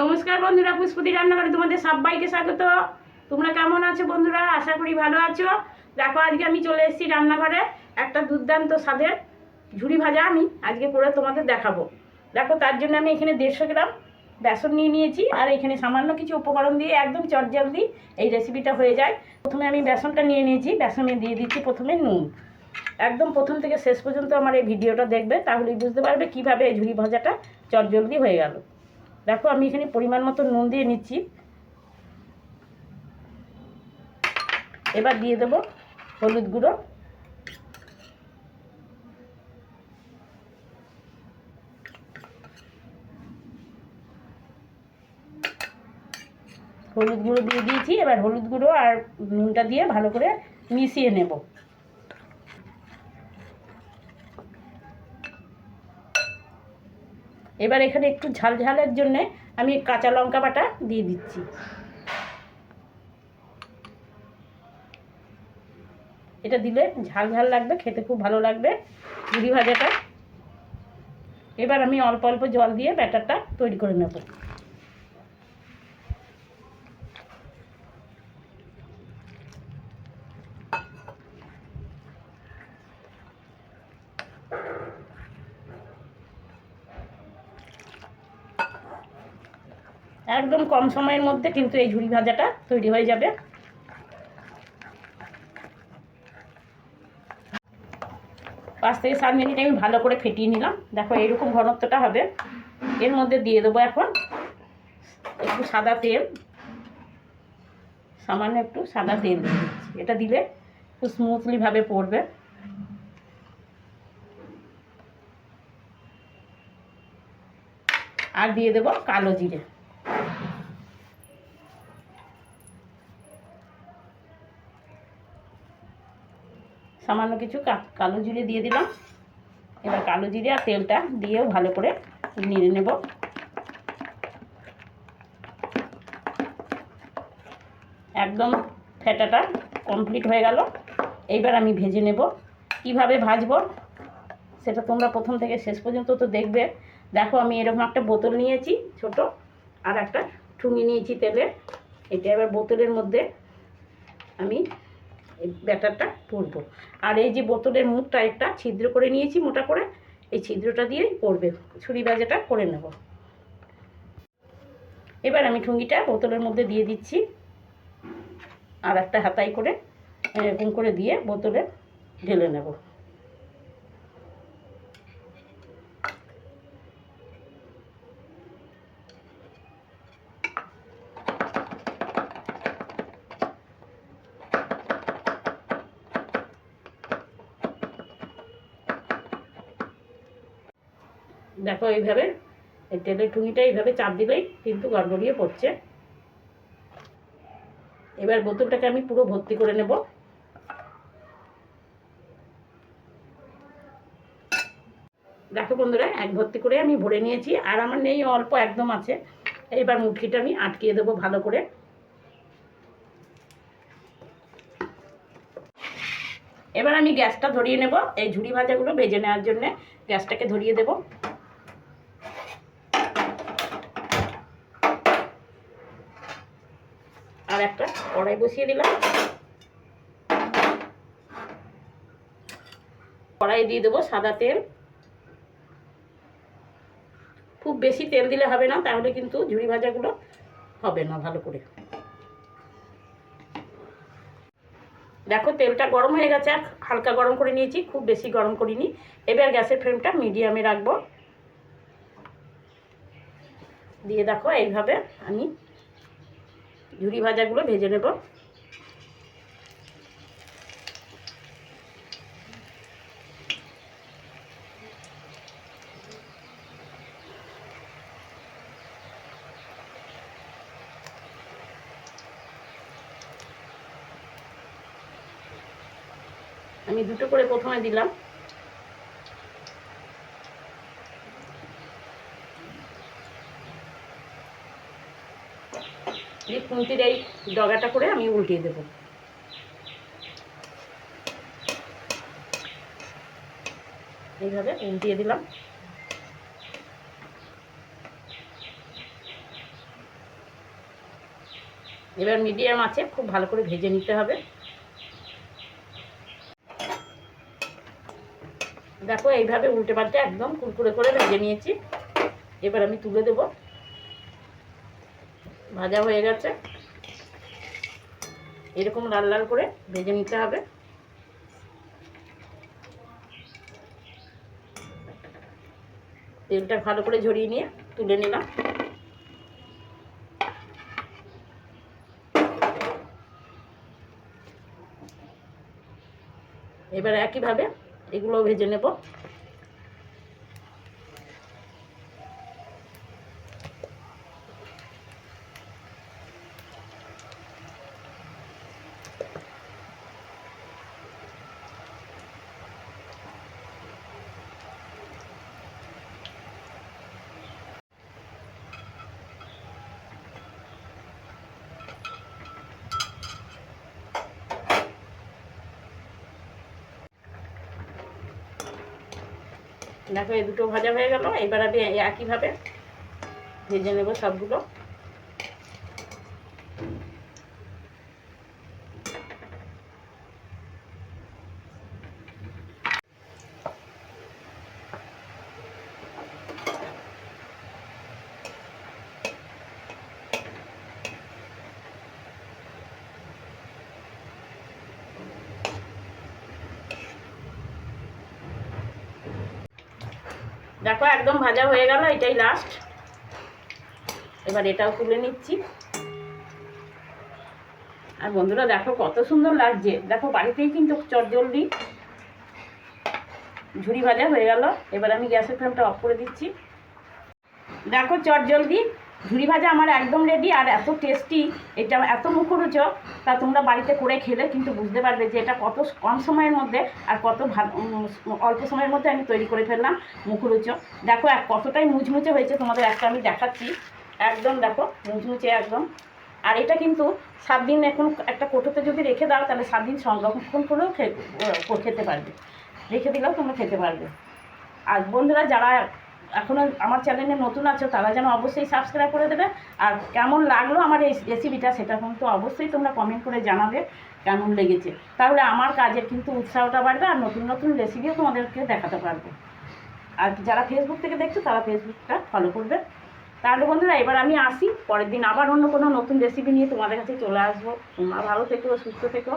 নমস্কার বন্ধুরা, পুষ্পতি রান্নাঘরে তোমাদের সবাইকে স্বাগত। তোমরা কেমন আছো বন্ধুরা? আশা করি ভালো আছো। দেখো, আজকে আমি চলে এসেছি রান্নাঘরে একটা দুর্দান্ত স্বাদের ঝুড়ি ভাজা আমি আজকে করে তোমাদের দেখাবো। দেখো, তার জন্য আমি এখানে দেড়শো গ্রাম বেসন নিয়ে নিয়েছি আর এখানে সামান্য কিছু উপকরণ দিয়ে একদম চটজলদি এই রেসিপিটা হয়ে যায়। প্রথমে আমি বেসনটা নিয়ে নিয়েছি, বেসনে দিয়ে দিচ্ছি প্রথমে নুন। একদম প্রথম থেকে শেষ পর্যন্ত আমার এই ভিডিওটা দেখবে, তাহলেই বুঝতে পারবে কীভাবে এই ঝুড়ি ভাজাটা চটজলদি হয়ে গেল। দেখো, আমি এখানে পরিমাণ মতো নুন দিয়ে নিচ্ছি। এবার দিয়ে দেব হলুদ গুঁড়ো। হলুদ গুঁড়ো দিয়ে দিয়েছি। এবার হলুদ গুঁড়ো আর নুনটা দিয়ে ভালো করে মিশিয়ে নেব। এবার এখানে একটু ঝাল ঝালের জন্যে আমি কাঁচা লঙ্কা বাটা দিয়ে দিচ্ছি। এটা দিলে ঝাল ঝাল লাগবে, খেতে খুব ভালো লাগবে পুরি ভাজাটা। এবার আমি অল্প অল্প জল দিয়ে ব্যাটারটা তৈরি করে নেব। একদম কম সময়ের মধ্যে কিন্তু এই ঝুড়ি ভাজাটা তৈরি হয়ে যাবে। পাঁচ থেকে সাত মিনিট আমি ভালো করে ফেটিয়ে নিলাম। দেখো এরকম ঘনত্বটা হবে। এর মধ্যে দিয়ে দেবো এখন একটু সাদা তেল। সামান্য একটু সাদা তেল এটা দিলে খুব স্মুথলিভাবে পড়বে। আর দিয়ে দেবো কালো জিরে। সামান্য কিছু কালো জিরে দিয়ে দিলাম। এবার কালো জিরে আর তেলটা দিয়েও ভালো করে নেড়ে নেব। একদম ফেটাটা কমপ্লিট হয়ে গেল। এইবার আমি ভেজে নেব। কীভাবে ভাজবো সেটা তোমরা প্রথম থেকে শেষ পর্যন্ত তো দেখবে। দেখো আমি এরকম একটা বোতল নিয়েছি ছোট আর একটা ঠুঙি নিয়েছি তেলে। এটা এবার বোতলের মধ্যে আমি ব্যাটারটা পরবো। আর এই যে বোতলের মুখটা একটা ছিদ্র করে নিয়েছি মোটা করে, এই ছিদ্রটা দিয়েই পরবে। ছুরি বাজাটা করে নেব। এবার আমি ঠুঙ্গিটা বোতলের মধ্যে দিয়ে দিচ্ছি। আর একটা হাতাই করে এরকম করে দিয়ে বোতলে ঢেলে নেব। দেখো এইভাবে, এই তেলের ঠুঙিটা এইভাবে চাপ দিলেই কিন্তু গড়গড়িয়ে পড়ছে। এবার বোতলটাকে আমি পুরো ভর্তি করে নেব। দেখো বন্ধুরা, এক ভর্তি করে আমি ভরে নিয়েছি, আর আমার নেই, অল্প একদম আছে। এইবার মুঠিটা আমি আটকিয়ে দেবো ভালো করে। এবার আমি গ্যাসটা ধরিয়ে নেব, এই ঝুড়ি ভাজাগুলো ভেজে নেওয়ার জন্য। গ্যাসটাকে ধরিয়ে দেব। আর একটা কড়াই বসিয়ে দিলাম। কড়াই দিয়ে দেবো সাদা তেল। খুব বেশি তেল দিলে হবে না, তাহলে কিন্তু ঝুড়ি ভাজাগুলো হবে না ভালো করে। দেখো তেলটা গরম হয়ে গেছে, আর হালকা গরম করে নিয়েছি, খুব বেশি গরম করিনি। এবার গ্যাসের ফ্লেমটা মিডিয়ামে রাখব। দিয়ে দেখো এইভাবে আমি ঝুড়ি ভাজাগুলো ভেজে নেব। আমি দুটো করে প্রথমে দিলাম। এই খুন্তির এই ডগাটা করে আমি উল্টিয়ে দেবো। এইভাবে উল্টিয়ে দিলাম। এবার মিডিয়াম আছে, খুব ভালো করে ভেজে নিতে হবে। দেখো এইভাবে উল্টে পাল্টে একদম কুরকুরে করে ভেজে নিয়েছি। এবার আমি তুলে দেব। ভাজা হয়ে গেছে। এরকম লাল লাল করে ভেজে নিতে হবে। তেলটা ভালো করে ঝরিয়ে নিয়ে তুলে নিলাম। এবার একইভাবে এগুলো ভেজে নেব। দেখো এই দুটো ভাজা হয়ে গেল। এবার আমি একইভাবে ভেজে নেব সবগুলো। দেখো, একদম ভাজা হয়ে গেল, এটাই লাস্ট এবার এটাও তুলে নিচ্ছি। আর বন্ধুরা, দেখো কত সুন্দর লাগছে। দেখো, বাড়িতেই কিন্তু চটজলদি ঝুড়ি ভাজা হয়ে গেল। এবার আমি গ্যাসের ফ্লেমটা অফ করে দিচ্ছি। দেখো চটজলদি ঝুরি ভাজা আমার একদম রেডি আর এত টেস্টি এটা এত মুখরোচক, তা তোমরা বাড়িতে করে খেলে, কিন্তু বুঝতে পারবে যে এটা কত কম সময়ের মধ্যে আর কত অল্প সময়ের মধ্যে আমি তৈরি করে ফেললাম মুখরোচক। দেখো এক কতটাই মুচমুচে হয়েছে, তোমাদের একটা আমি দেখাচ্ছি। একদম দেখো, মুচমুচে একদম। আর এটা কিন্তু সাত দিন এখন একটা কোটোতে যদি রেখে দাও, তাহলে সাত দিন সংরক্ষণ করেও খেতে পারবে। রেখে দিলেও তোমরা খেতে পারবে। আর বন্ধুরা, যারা এখনও আমার চ্যানেলে নতুন আছো, তারা যেন অবশ্যই সাবস্ক্রাইব করে দেবে। আর কেমন লাগল আমার এই রেসিপিটা সেটা কিন্তু অবশ্যই তোমরা কমেন্ট করে জানাবে, কেমন লেগেছে। তাহলে আমার কাজের কিন্তু উৎসাহটা বাড়বে আর নতুন নতুন রেসিপিও তোমাদেরকে দেখাতে পারব। আর যারা ফেসবুক থেকে দেখছ, তারা ফেসবুকটা ফলো করবে। তাহলে বন্ধুরা, এবার আমি আসি, পরের দিন আবার অন্য কোনো নতুন রেসিপি নিয়ে তোমাদের কাছে চলে আসব। তোমরা ভালো থেকো, সুস্থ থেকো।